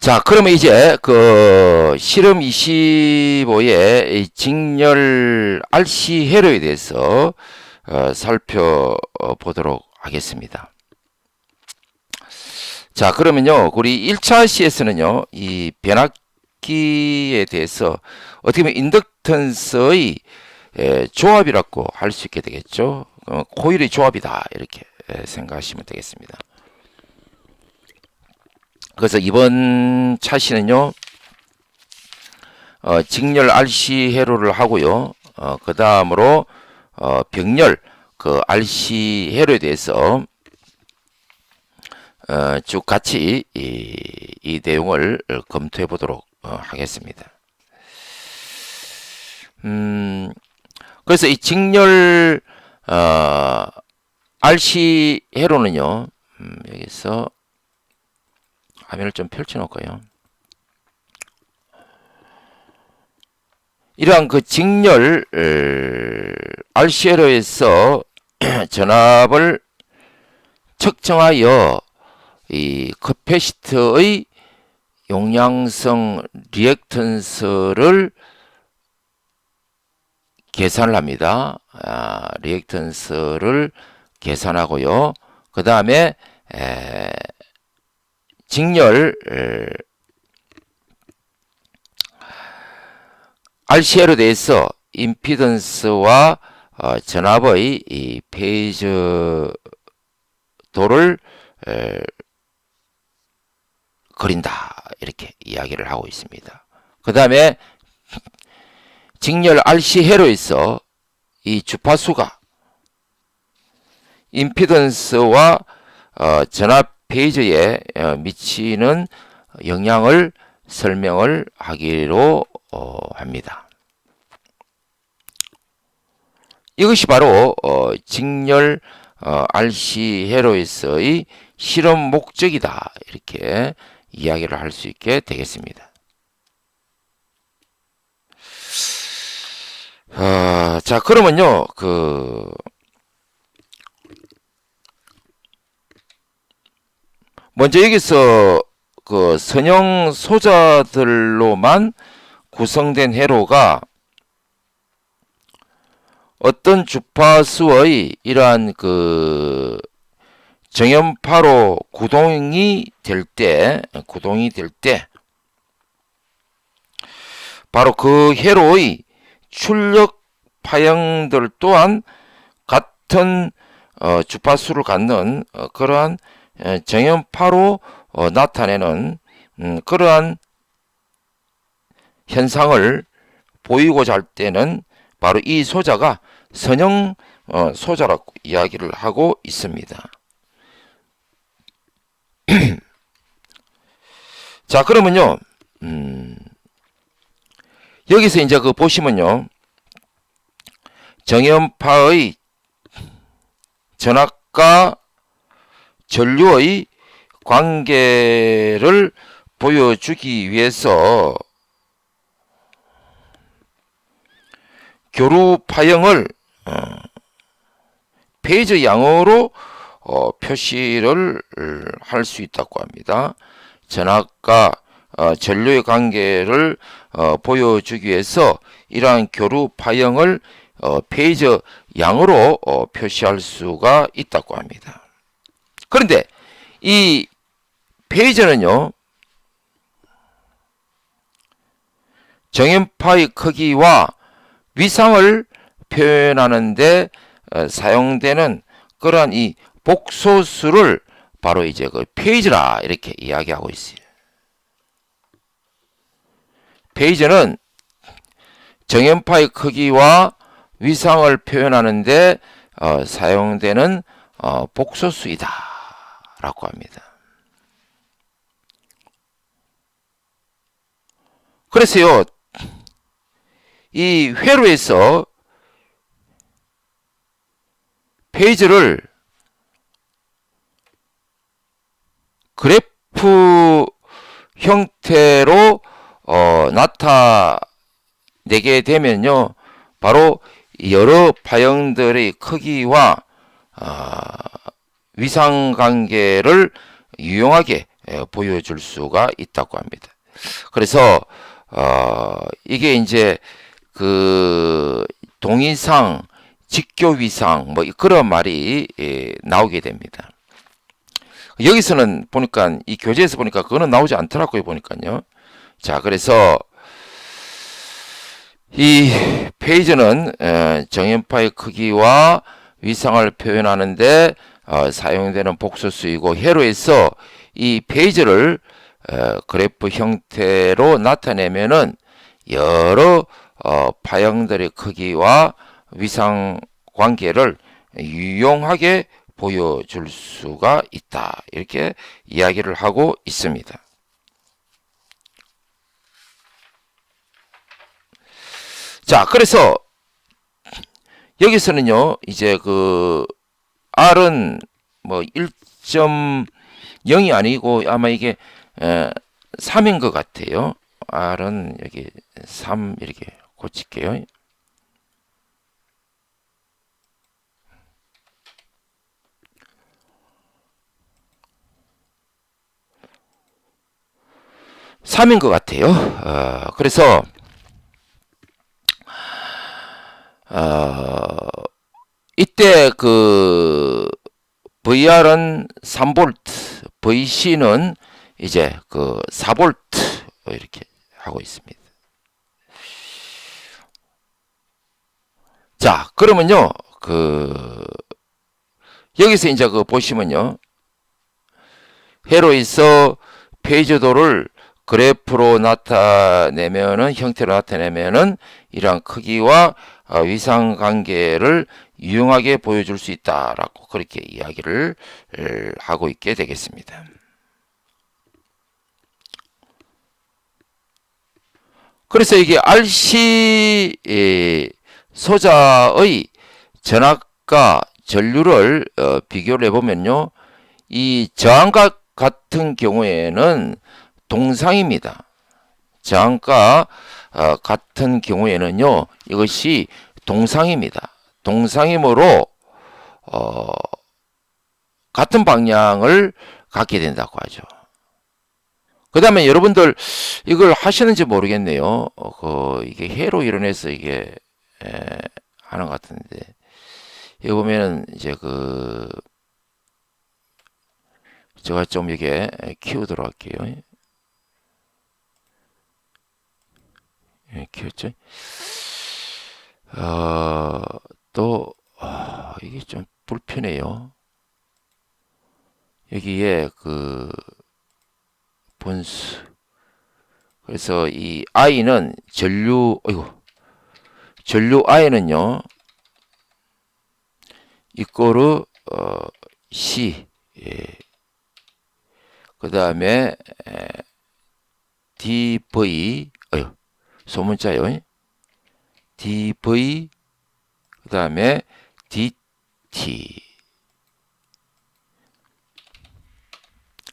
자, 그러면 이제 그 실험 25의 직렬 RC 회로에 대해서 어, 살펴보도록 하겠습니다. 자, 그러면요, 우리 1차 CS는요, 이 변압기에 대해서 어떻게 보면 인덕턴스의 에, 조합이라고 할 수 있게 되겠죠. 어, 코일의 조합이다 이렇게 에, 생각하시면 되겠습니다. 그래서 이번 차시는요, 어, 직렬 RC 회로를 하고요, 어, 그 다음으로 어, 병렬 그 RC 회로에 대해서 어, 쭉 같이 이, 이 내용을 검토해 보도록 어, 하겠습니다. 음, 그래서 이 직렬 어, RC 회로는요, 음, 여기서 화면을 좀 펼쳐놓을까요? 이러한 그 직렬 RCL에서 전압을 측정하여 이 커패시터의 용량성 리액턴스를 계산을 합니다. 아, 리액턴스를 계산하고요. 그 다음에 직렬 RCL에 대해서 임피던스와 어, 전압의 이 페이즈 도를 에, 그린다 이렇게 이야기를 하고 있습니다. 그 다음에 직렬 RC 회로에서 이 주파수가 임피던스와 어, 전압 페이지에 어, 미치는 영향을 설명을 하기로 어, 합니다. 이것이 바로 어, 직렬 어, RC 회로에서의 실험 목적이다 이렇게 이야기를 할 수 있게 되겠습니다. 어, 자 그러면요 그 먼저 여기서 그 선형 소자들로만 구성된 회로가 어떤 주파수의 이러한 그 정연파로 구동이 될 때, 구동이 될 때, 바로 그 회로의 출력 파형들 또한 같은 어, 주파수를 갖는 어, 그러한 정연파로 어, 나타내는 음, 그러한 현상을 보이고자 할 때는 바로 이 소자가 선형 어, 소자라고 이야기를 하고 있습니다. 자 그러면요 음, 여기서 이제 그 보시면요 정연파의 전압과 전류의 관계를 보여주기 위해서 교루 파형을 어, 페이지 양으로 어, 표시를 할 수 있다고 합니다. 전압과 어, 전류의 관계를 어, 보여주기 위해서 이러한 교루 파형을 어, 페이지 양으로 어, 표시할 수가 있다고 합니다. 그런데 이 페이저는요, 정연파의 크기와 위상을 표현하는데 어, 사용되는 그러한 이 복소수를 바로 이제 그 페이지라 이렇게 이야기하고 있어요. 페이지는 정연파의 크기와 위상을 표현하는데 어, 사용되는 어, 복소수이다 라고 합니다. 그래서요, 이 회로에서 페이지를 그래프 형태로 어, 나타내게 되면요, 바로 여러 파형들의 크기와 어, 위상 관계를 유용하게 에, 보여줄 수가 있다고 합니다. 그래서 어, 이게 이제 그 동의상, 직교위상 뭐 그런 말이 예, 나오게 됩니다. 여기서는 보니까 이 교재에서 보니까 그거는 나오지 않더라고요 보니까요. 자 그래서 이 페이지는 에, 정연파의 크기와 위상을 표현하는데 어, 사용되는 복수수이고 회로에서 이 페이지를 어, 그래프 형태로 나타내면은 여러 어, 파형들의 크기와 위상 관계를 유용하게 보여줄 수가 있다. 이렇게 이야기를 하고 있습니다. 자, 그래서 여기서는요, 이제 그 R은 뭐 1.0이 아니고 아마 이게 에, 3인 것 같아요. R은 여기 3 이렇게 고칠게요. 삼인것 같아요. 어, 그래서 어, 이때 그 VR은 3볼트, VC는 이제 그 4볼트 이렇게 하고 있습니다. 자, 그러면요, 그 여기서 이제 그 보시면요, 회로에서 페이지도를 그래프로 나타내면은 형태로 나타내면은 이러한 크기와 어, 위상 관계를 유용하게 보여줄 수 있다라고 그렇게 이야기를 을, 하고 있게 되겠습니다. 그래서 이게 RC 에, 소자의 전압과 전류를 어, 비교를 해보면요, 이 저항각 같은 경우에는 동상입니다. 저항가 어, 같은 경우에는요, 이것이 동상입니다. 동상이므로 어, 같은 방향을 갖게 된다고 하죠. 그 다음에 여러분들 이걸 하시는지 모르겠네요. 어, 그 이게 해로 이론에서 이게 에, 하는 것 같은데 여기 보면은 이제 그 제가 좀 이게 키우도록 할게요. 키웠죠. 어, 또, 어, 이게 좀 불편해요. 여기에 그, 분수. 그래서 이 i는 전류, 어이구, 전류 i는요, 이거를, 어, c, 예. 그 다음에, dv, 어휴, 소문자요. dv 그 다음에 dt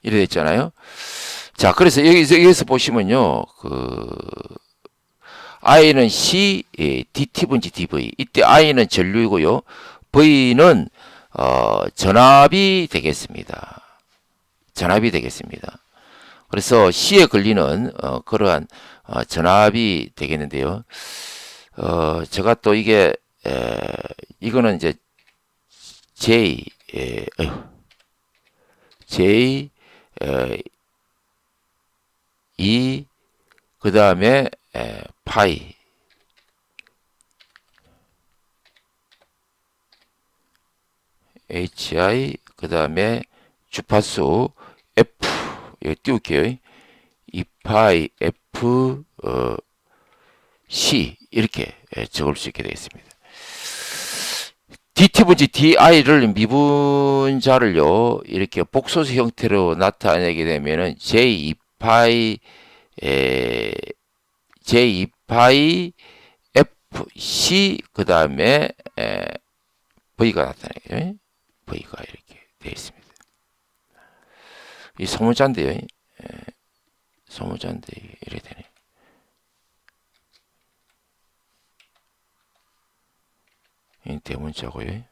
이래 있잖아요. 자, 그래서 여기서, 여기서 보시면요, 그, i는 c, 예, dt 분지 dv. 이때 i는 전류이고요. v는, 어, 전압이 되겠습니다. 전압이 되겠습니다. 그래서 C에 걸리는 어, 그러한 어, 전압이 되겠는데요. 어, 제가 또 이게 에, 이거는 이제 J 에, 어휴, J 에, E 그 다음에 파이 HI 그 다음에 주파수 여기 띄울게요. 2파이 F 어, C 이렇게 예, 적을 수 있게 되겠습니다. DT 분지 DI를 미분자를요 이렇게 복소수 형태로 나타내게 되면은 J2파이 에, J2파이 FC 그 다음에 V가 나타나요. V가 이렇게 되어 있습니다. 이 소문자인데요. 예. 소문자인데 이래 되네. 이 대문자고요.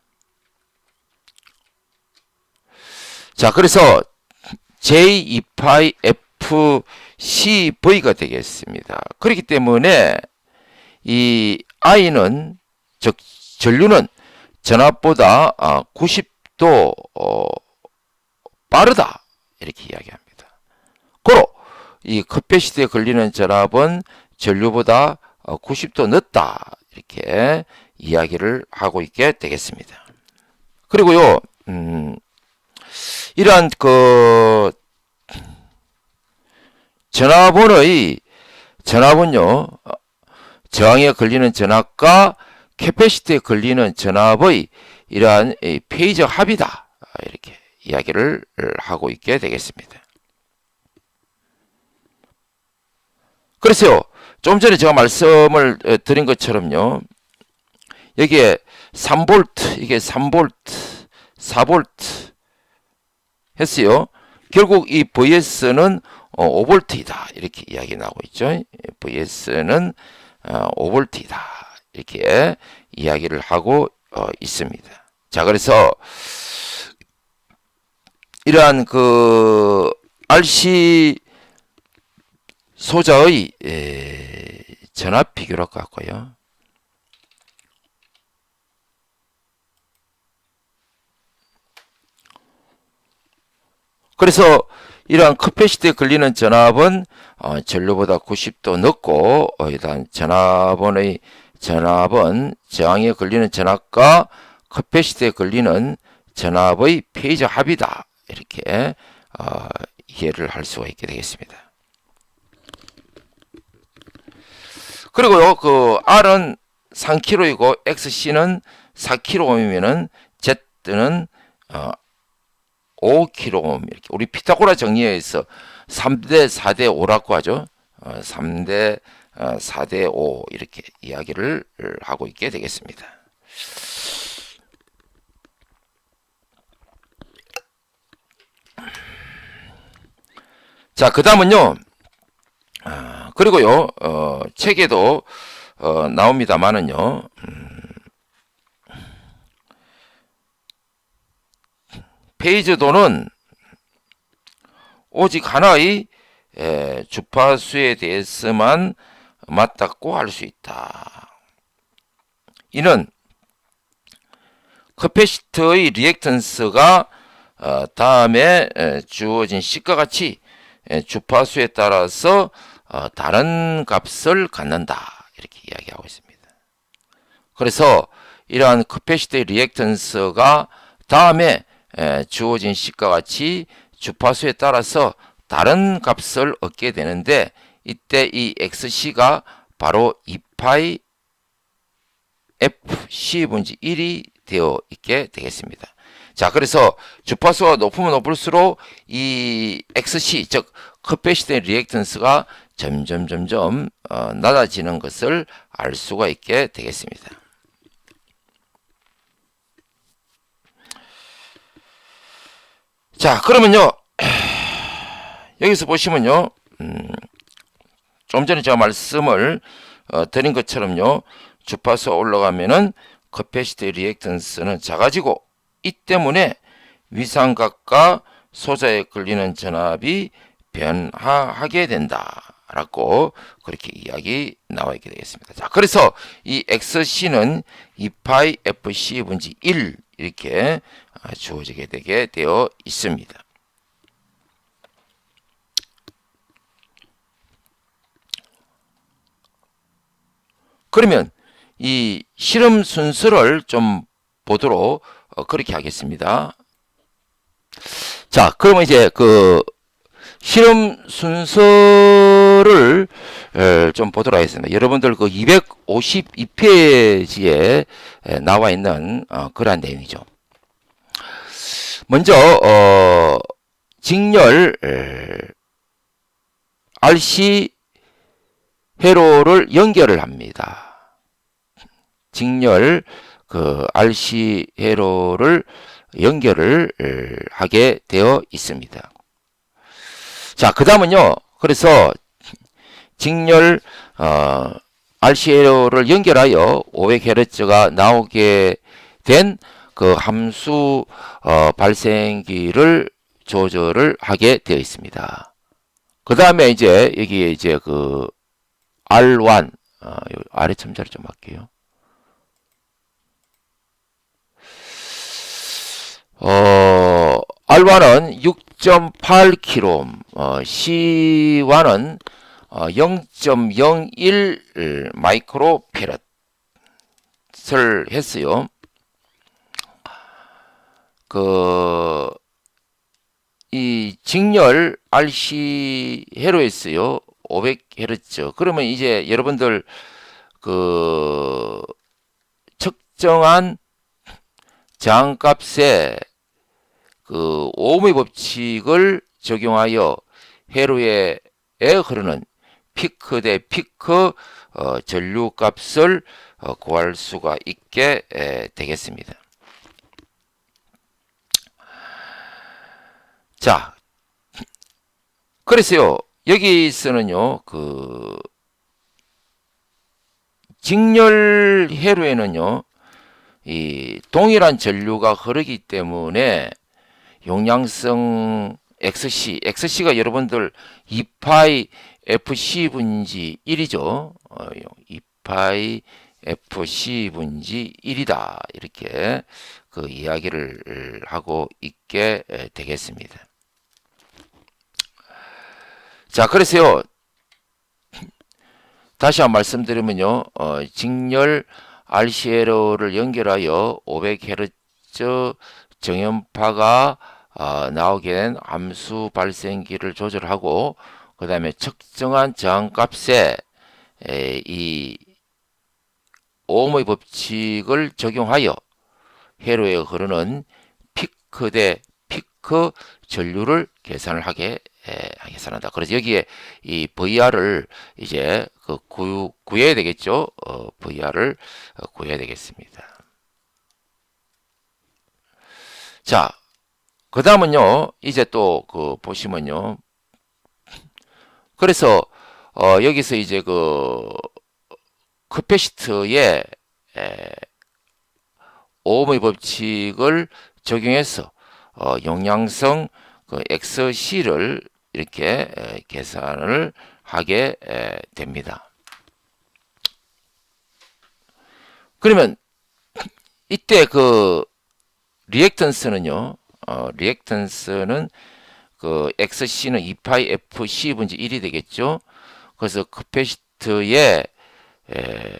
자, 그래서 J2파이 FCV가 되겠습니다. 그렇기 때문에 이 I는 즉 전류는 전압보다 90도 어, 빠르다 이렇게 이야기합니다. 고로 이 커피시트에 걸리는 전압은 전류보다 90도 늦다 이렇게 이야기를 하고 있게 되겠습니다. 그리고요, 음, 이러한 그 전압원의 전압은요 저항에 걸리는 전압과 캐패시티에 걸리는 전압의 이러한 이 페이저 합이다 이렇게 이야기를 하고 있게 되겠습니다. 그래서요 좀 전에 제가 말씀을 어, 드린 것처럼요 여기에 3볼트 이게 3볼트 4볼트 했어요. 결국 이 VS는 어, 5볼트이다 이렇게 이야기 나오고 있죠. VS는 어, 5볼트이다 이렇게 이야기를 하고 어, 있습니다. 자 그래서 이러한 그 RC 소자의 에, 전압 비교를 갖고요. 그래서 이러한 커패시티에 걸리는 전압은 어, 전류보다 90도 늦고 어, 일단 전압원의 전압은 저항에 걸리는 전압과 커패시티에 걸리는 전압의 페이저 합이다 이렇게 어, 이해를 할 수가 있게 되겠습니다. 그리고요 그 R은 3kg이고 XC는 4kg이면은 Z는 어, 5kΩ 이렇게 우리 피타고라 정리에서 3대 4대 5라고 하죠. 어, 3대 어, 4대 5 이렇게 이야기를 하고 있게 되겠습니다. 자, 그 다음은요. 아, 그리고요, 어, 책에도 어, 나옵니다만은요. 음, 페이즈도는 오직 하나의 에, 주파수에 대해서만 맞닿고 할 수 있다. 이는 커패시터의 리액턴스가 어, 다음에 에, 주어진 식과 같이 에, 주파수에 따라서 어, 다른 값을 갖는다. 이렇게 이야기하고 있습니다. 그래서 이러한 커패시터의 리액턴스가 다음에 에, 주어진 식과 같이 주파수에 따라서 다른 값을 얻게 되는데 이때 이 xc가 바로 2파이 fc분지 1이 되어 있게 되겠습니다. 자, 그래서 주파수가 높으면 높을수록 이 xc 즉 커패시티 리액턴스가 점점 점점 어, 낮아지는 것을 알 수가 있게 되겠습니다. 자, 그러면요. 여기서 보시면요. 음, 좀 전에 제가 말씀을 어, 드린 것처럼요. 주파수 올라가면은 커패시티 리액턴스는 작아지고 이 때문에 위상각과 소자에 걸리는 전압이 변화하게 된다라고 그렇게 이야기 나와 있게 되겠습니다. 자, 그래서 이 XC는 2파이 FC 분지 1 이렇게 아, 주어지게 되게 되어 있습니다. 그러면 이 실험 순서를 좀 보도록 어, 그렇게 하겠습니다. 자, 그러면 이제 그 실험 순서를 좀 보도록 하겠습니다. 여러분들 그 252페이지에 나와 있는 어, 그러한 내용이죠. 먼저 어, 직렬 RC 회로를 연결을 합니다. 직렬 그 RC 회로를 연결을 하게 되어 있습니다. 자, 그 다음은요. 그래서 직렬 어, RC 회로를 연결하여 500Hz가 나오게 된 그 함수 어, 발생기를 조절을 하게 되어 있습니다. 그 다음에 이제 여기에 이제 그 R1 어, 요 아래 첨자를 좀 할게요. 어, R1은 6.8kg, 어, C1은 어, 0.01 마이크로 페럿을 했어요. 그, 이 직렬 RC 헤로했어요. 500Hz. 그러면 이제 여러분들 그 측정한 저항값에 그 오음의 법칙을 적용하여 회로에 흐르는 피크 대 피크 어, 전류 값을 어, 구할 수가 있게 에, 되겠습니다. 자, 그래서요 여기서는요 그 직렬 회로에는요 이 동일한 전류가 흐르기 때문에 용량성 XC, XC가 여러분들 2파이 FC 분지 1이죠. 어, 2파이 FC 분지 1이다. 이렇게 그 이야기를 하고 있게 되겠습니다. 자, 그래서요. 다시 한번 말씀드리면요. 어, 직렬 RCLO를 연결하여 500Hz 정연파가 어, 나오게 된 암수 발생기를 조절하고 그 다음에 측정한 저항값에 에, 이 오음의 법칙을 적용하여 회로에 흐르는 피크 대 피크 전류를 계산을 하게 에, 계산한다. 그래서 여기에 이 VR을 이제 그 구, 구해야 되겠죠. 어, VR을 어, 구해야 되겠습니다. 자, 그 다음은요, 이제 또 그 보시면요. 그래서 어, 여기서 이제 그 커패시트에 에, 오음의 법칙을 적용해서 어, 용량성 그 XC를 이렇게 에, 계산을 하게 에, 됩니다. 그러면 이때 그 리액턴스는요. 어, 리액턴스는 그 XC는 2파이 FC 분지 1이 되겠죠. 그래서 커패시트에 에,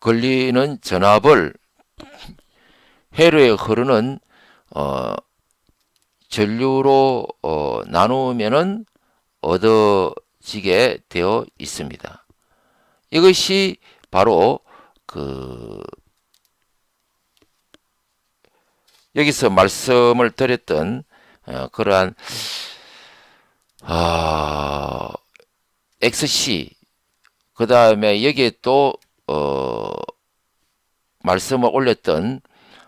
걸리는 전압을 회로에 흐르는 어, 전류로 어, 나누면은 얻어지게 되어 있습니다. 이것이 바로 그 여기서 말씀을 드렸던 어, 그러한 어, XC 그 다음에 여기에 또 어, 말씀을 올렸던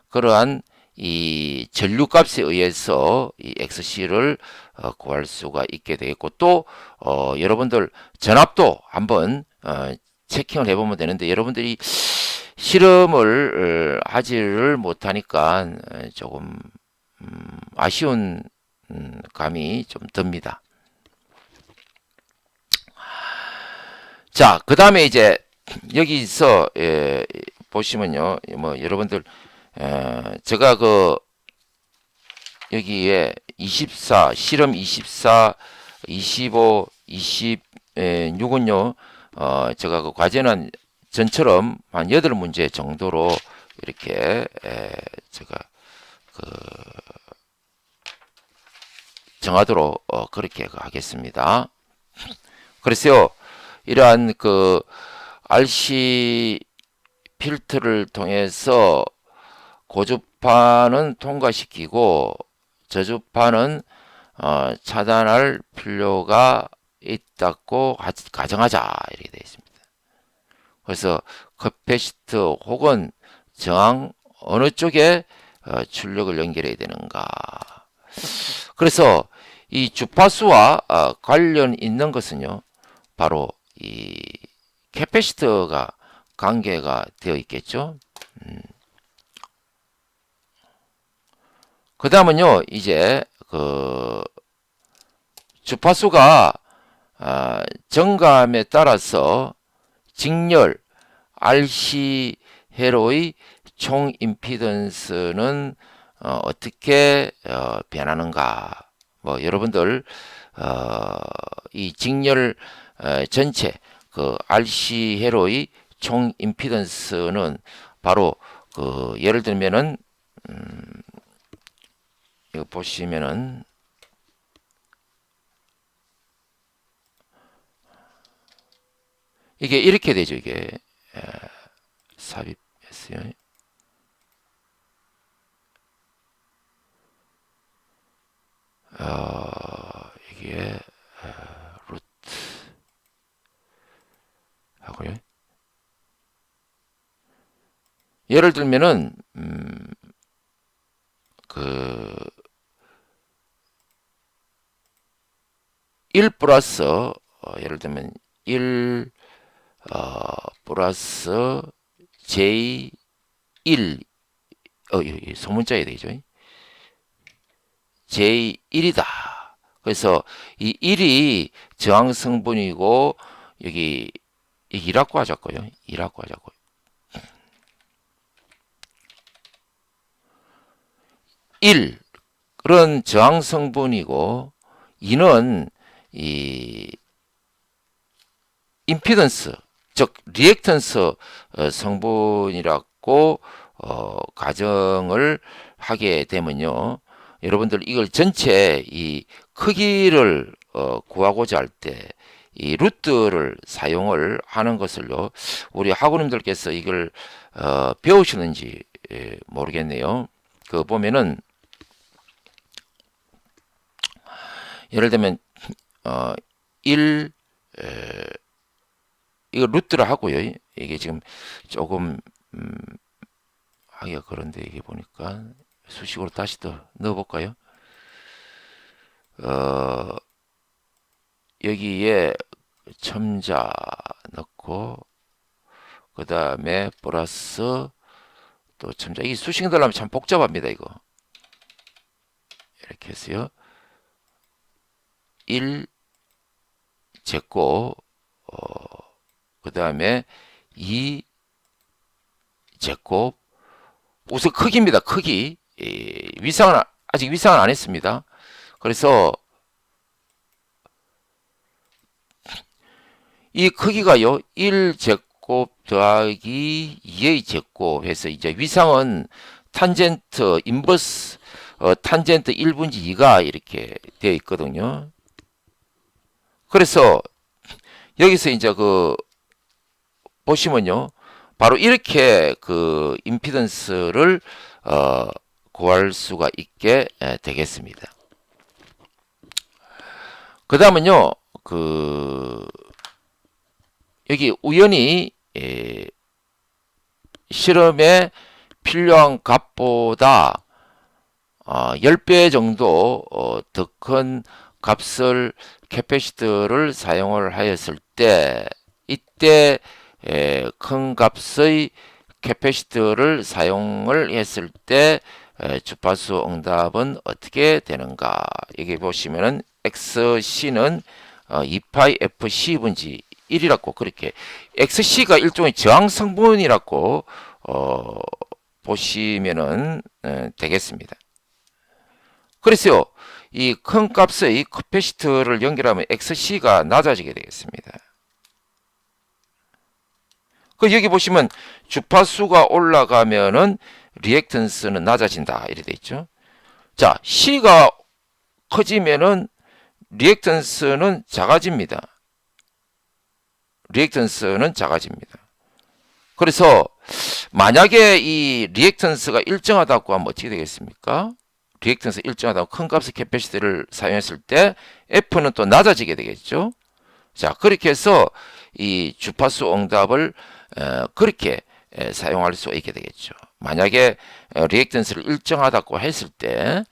그러한 이 전류값에 의해서 이 XC를 어, 구할 수가 있게 되겠고 또 어, 여러분들 전압도 한번 어, 체킹을 해보면 되는데 여러분들이 실험을 어, 하지를 못하니까 어, 조금 음, 아쉬운 음, 감이 좀 듭니다. 자, 그 다음에 이제 여기서 예, 보시면요, 뭐 여러분들 에, 제가 그 여기에 24 실험 24, 25, 26은요, 어, 제가 그 과제는 전처럼 한 8문제 정도로 이렇게 에, 제가 그 정하도록 어, 그렇게 하겠습니다. 그래서요, 이러한 그 RC 필터를 통해서 고주파는 통과시키고 저주파는 어, 차단할 필요가 있다고 가정하자 이렇게 되어 있습니다. 그래서 커패시트 혹은 저항 어느 쪽에 어, 출력을 연결해야 되는가. 그래서 이 주파수와 어, 관련 있는 것은요, 바로 이 캐패시터가 관계가 되어 있겠죠. 음. 그 다음은요, 이제, 그, 주파수가, 아, 정감에 따라서 직렬, RC 회로의 총 임피던스는 어, 어떻게 어, 변하는가? 뭐 여러분들 어, 이 직렬 어, 전체 그 RC 회로의 총 임피던스는 바로 그 예를 들면은 음, 이거 보시면은 이게 이렇게 되죠 이게 에, 삽입했어요. 어, 이게 어, 루트 하고요. 예를 들면은 음, 그1 플러스 어, 예를 들면 1 어, 플러스 j 1 어, 소문자에 되죠. j1이다. 그래서 이 1이 저항 성분이고 여기 2라고 하자고요. 2라고 하자고요. 일 그런 저항 성분이고 2는 이 임피던스 즉 리액턴스 어, 성분이라고 어, 가정을 하게 되면요. 여러분들 이걸 전체 이 크기를 어, 구하고자 할 때 이 루트를 사용을 하는 것을요. 우리 학우님들께서 이걸 어, 배우시는지 예, 모르겠네요. 그 보면은 예를 들면 어, 1 에, 이거 루트를 하고요. 이게 지금 조금 음, 하기가 그런데 이게 보니까 수식으로 다시 또 넣어볼까요? 어, 여기에 첨자 넣고 그 다음에 플러스 또 첨자 이 수식 넣으려면 참 복잡합니다 이거 이렇게 했어요 1 제곱 어, 그 다음에 2 제곱 우선 크기입니다 크기 이, 위상은 아- 아직 위상은 안 했습니다. 그래서 이 크기가요 1제곱 더하기 2의 제곱 해서 이제 위상은 탄젠트 인버스 어, 탄젠트 1분지 2가 이렇게 되어 있거든요. 그래서 여기서 이제 그 보시면요. 바로 이렇게 그 임피던스를 어, 구할 수가 있게 에, 되겠습니다. 그 다음은요, 그, 여기 우연히, 에, 실험에 필요한 값보다 어, 10배 정도 어, 더큰 값을 캐패시터를 사용을 하였을 때 이때 에, 큰 값의 캐패시터를 사용을 했을 때 에, 주파수 응답은 어떻게 되는가 여기 보시면은 XC는 어, 2파이 FC 분지 1이라고 그렇게 XC가 일종의 저항 성분이라고 어, 보시면은 에, 되겠습니다. 그래서요, 이 큰 값의 캐패시터를 연결하면 XC가 낮아지게 되겠습니다. 그 여기 보시면 주파수가 올라가면은 리액턴스는 낮아진다 이렇게 돼 있죠. 자, C가 커지면은 리액턴스는 작아집니다. 리액턴스는 작아집니다. 그래서 만약에 이 리액턴스가 일정하다고 하면 어떻게 되겠습니까? 리액턴스 일정하다고 큰 값의 캐패시티를 사용했을 때 F는 또 낮아지게 되겠죠. 자, 그렇게 해서 이 주파수 응답을 어, 그렇게 에, 사용할 수 있게 되겠죠. 만약에 어, 리액턴스를 일정하다고 했을 때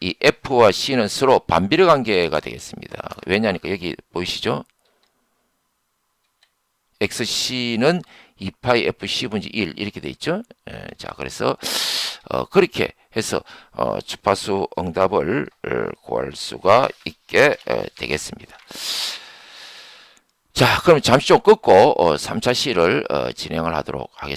이 F와 C는 서로 반비례 관계가 되겠습니다. 왜냐하니까 여기 보이시죠? XC는 2파이 FC 분지 1 이렇게 돼 있죠. 에, 자, 그래서 어, 그렇게 해서 어, 주파수 응답을 어, 구할 수가 있게 어, 되겠습니다. 자, 그럼 잠시 좀 끊고 어, 3차 시를 어, 진행을 하도록 하겠습니다.